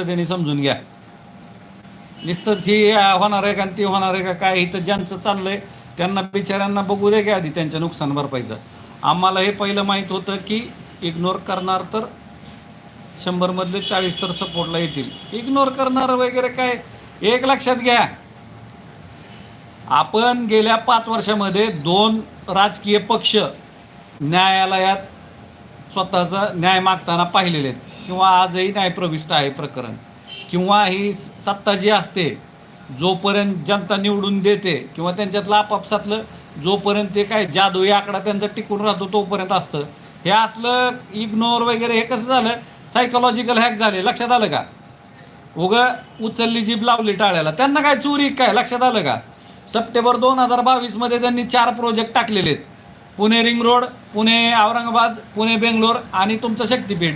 त्यांनी समजून घ्या. नुसतंच ही होणार आहे का ते ती होणार आहे का काय इथं ज्यांचं चाललंय त्यांना बिचाऱ्यांना बघू दे घ्या आधी त्यांच्या नुकसान भरपाईचं. आम्हाला हे पहिलं माहीत होतं की इग्नोर करणार तर शंभरमधले चाळीस तर सपोर्टला येतील. इग्नोर करणार वगैरे काय? एक लक्षात घ्या. आपण गेल्या पाच वर्षामध्ये दोन राजकीय पक्ष न्यायालयात स्वतःचा न्याय मागताना पाहिलेले आहेत. किंवा आजही न्यायप्रविष्ट आहे प्रकरण किंवा ही सत्ता जी असते जोपर्यंत जनता निवडून देते किंवा त्यांच्यातलं आपापसातलं जोपर्यंत ते काय जादुई आकडा त्यांचा टिकून राहतो तोपर्यंत असतं. हे असलं इग्नोर वगैरे हे कसं झालं? सायकोलॉजिकल हॅक झाले. लक्षात आलं का? उग उचलली जीभ लावली टाळ्याला. त्यांना काय चोरी काय? लक्षात आलं का? सप्टेंबर दोन हजार बावीसमध्ये त्यांनी चार प्रोजेक्ट टाकलेले आहेत. पुणे रिंग रोड पुणे औरंगाबाद पुणे बेंगलोर आणि तुमचं शक्तीपीठ.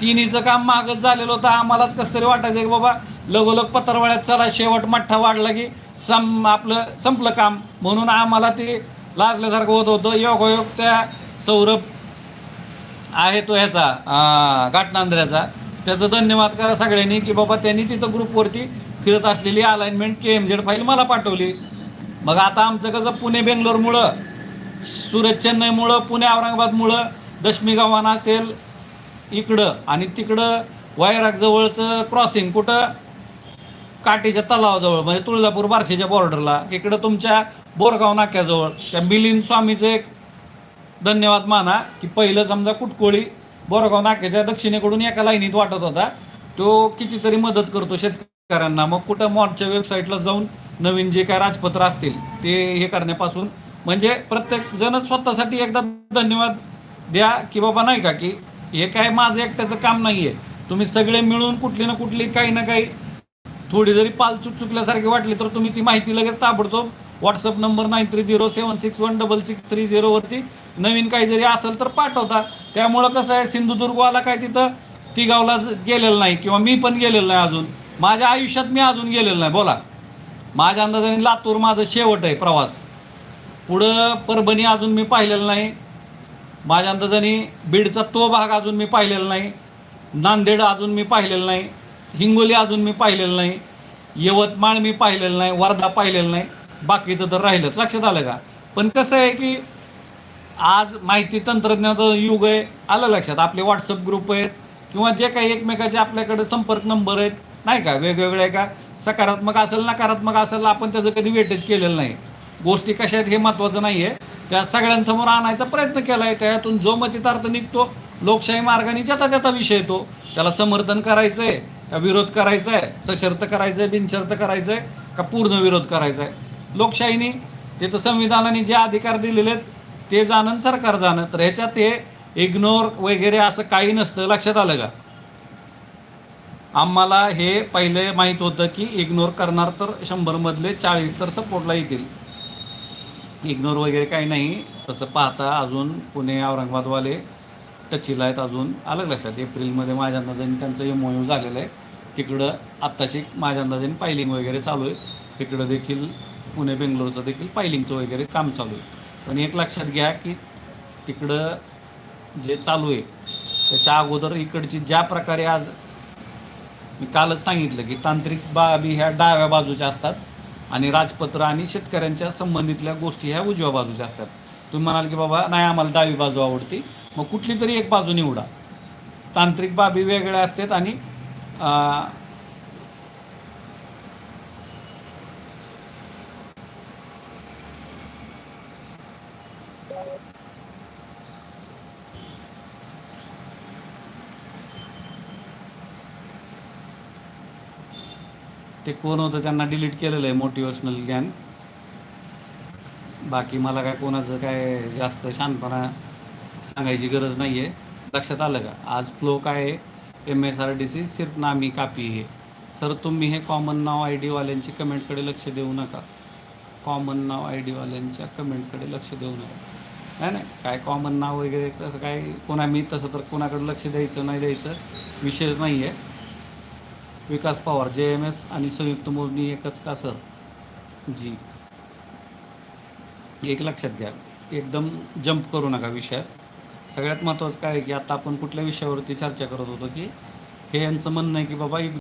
तिन्हीचं काम मागच झालेलं होतं. आम्हालाच कसं तरी वाटायचं की बाबा लगोलग पत्रवाड्यात चला शेवट मठ्ठा वाढला की सम आपलं संपलं काम. म्हणून आम्हाला ते लाजल्यासारखं होत होतं. योगायोग त्या सौरभ आहे तो ह्याचा घाटनांद्र्याचा. त्याचं धन्यवाद करा सगळ्यांनी की बाबा त्यांनी तिथं ग्रुपवरती फिरत असलेली alignment K M Z file मला पाठवली. मग आता आमचं कसं पुणे बेंगलोरमुळं सुरत चेन्नईमुळं पुणे औरंगाबादमुळं दशमी गावान असेल इकडं आणि तिकडं वैरागजवळचं क्रॉसिंग कुठं? काठीच्या तलावाजवळ म्हणजे तुळजापूर बार्शीच्या बॉर्डरला इकडं तुमच्या बोरगाव नाक्याजवळ. त्या मिलिंद स्वामीचं एक धन्यवाद माना की पहिलं समजा कुटकोळी बोरगाव नाक्याच्या दक्षिणेकडून एका लाईनीत वाटत होता. तो कितीतरी मदत करतो शेतकऱ्यांना. मग कुठं मॉर्डच्या वेबसाईटला जाऊन नवीन जे काय राजपत्र असतील ते हे करण्यापासून. म्हणजे प्रत्येक जण स्वतःसाठी एकदा धन्यवाद द्या की बाबा नाही का की हे काय माझं एकट्याचं काम नाही आहे तुम्ही सगळे मिळून कुठली ना कुठली काही ना काही थोडी जरी पाल चुक चुकल्यासारखी वाटली तर तुम्ही ती माहिती लगेच ताबडतोब WhatsApp number nine three zero seven six one double six three झिरोवरती नवीन काही जरी असेल तर पाठवता. त्यामुळं कसं आहे सिंधुदुर्गवाला काय तिथं तिगावला ज- गेलेलं नाही किंवा मी पण गेलेलो नाही अजून. माझ्या आयुष्यात मी अजून गेलेलो नाही. बोला. माझ्या अंदाजाने लातूर माझं शेवट आहे प्रवास. पुढं परभणी अजून मी पाहिलेलं नाही. माझ्या अंदाजाने बीडचा तो भाग अजून मी पाहिलेला नाही. नांदेड अजून मी पाहिलेलं नाही. हिंगोली अजून मी पाहिलेलं नाही. यवतमाळ मी पाहिलेलं नाही. वर्धा पाहिलेलं नाही. बाकीचं तर राहिलंच. लक्षात आलं का? पण कसं आहे की आज माहिती तंत्रज्ञानाचं युग आहे. आलं लक्षात. आपले व्हॉट्सअप ग्रुप आहेत किंवा जे काही एकमेकाचे आपल्याकडे संपर्क नंबर आहेत. नाही का? वेगवेगळे का? सकारात्मक असेल नकारात्मक असेल आपण त्याचं कधी वेटेज केलेलं नाही. गोष्टी कशा आहेत हे महत्त्वाचं नाही आहे त्या सगळ्यांसमोर आणायचा प्रयत्न केला आहे त्यातून जो मतितार्थ निघतो लोकशाही मार्गाने ज्याचा त्याचा विषय येतो त्याला समर्थन करायचं आहे का विरोध करायचा आहे सशर्त करायचं आहे बिनशर्त करायचं आहे का पूर्ण विरोध करायचा आहे लोकशाहीने ते तर संविधानाने जे अधिकार दिलेले आहेत ते जाणं सरकार जाणं तर ह्याच्यात हे इग्नोर वगैरे असं काही नसतं. लक्षात आलं का? आम्हाला हे पहिले माहीत होतं की इग्नोर करणार तर शंभरमधले चाळीस तर सपोर्टला येतील. इग्नोर वगैरे काही नाही. तसं पाहता अजून पुणे औरंगाबादवाले टचीला आहेत अजून. अलग लक्षात? एप्रिलमध्ये माझ्या अंदाजाने त्यांचं एम ओ झालेलं आहे तिकडं आत्ताशी माझ्या अंदाजाने पायलिंग वगैरे चालू आहे तिकडं देखील पुणे बेंगलोरचं देखील पायलिंगचं वगैरे काम चालू आहे. पण एक लक्षात घ्या की तिकडं जे चालू आहे त्याच्या अगोदर इकडची ज्या प्रकारे आज मी कालच सांगितलं की तांत्रिक बाबी ह्या डाव्या बाजूच्या असतात. आणि राजपत्र आणि शेतकऱ्यांच्या संबंधितल्या गोष्टी ह्या उजव्या बाजूच्या असतात. तुम्ही म्हणाल की बाबा नाही आम्हाला डावी बाजू आवडती. मग कुठली तरी एक बाजू निवडा. तांत्रिक बाबी वेगळ्या असतात आणि ते कोण होतं त्यांना डिलीट केलेलं आहे मोटिवेशनल ज्ञान. बाकी मला काय कोणाचं काय जास्त शानपणा सांगायची गरज नाही आहे लक्षात आलं का? आज फ्लो काय आहे M S R D C सिर्फ नामी कापी आहे. सर तुम्ही हे कॉमन नाव आय डीवाल्यांची कमेंटकडे लक्ष देऊ नका. कॉमन नाव आय डीवाल्यांच्या कमेंटकडे लक्ष देऊ नका. नाही नाही काय कॉमन नाव वगैरे तसं काय कोणा मी तसं तर कोणाकडे लक्ष द्यायचं नाही द्यायचं विषयच नाही आहे विकास पवार जे एम एस आणि संयुक्त मोजणी एकच का सर? जी. एक लक्षात घ्या. एकदम जंप करू नका विषयात. सगळ्यात महत्त्वाचं काय आहे की आता आपण कुठल्या विषयावरती चर्चा करत होतो की हे यांचं म्हणणं आहे की बाबा एक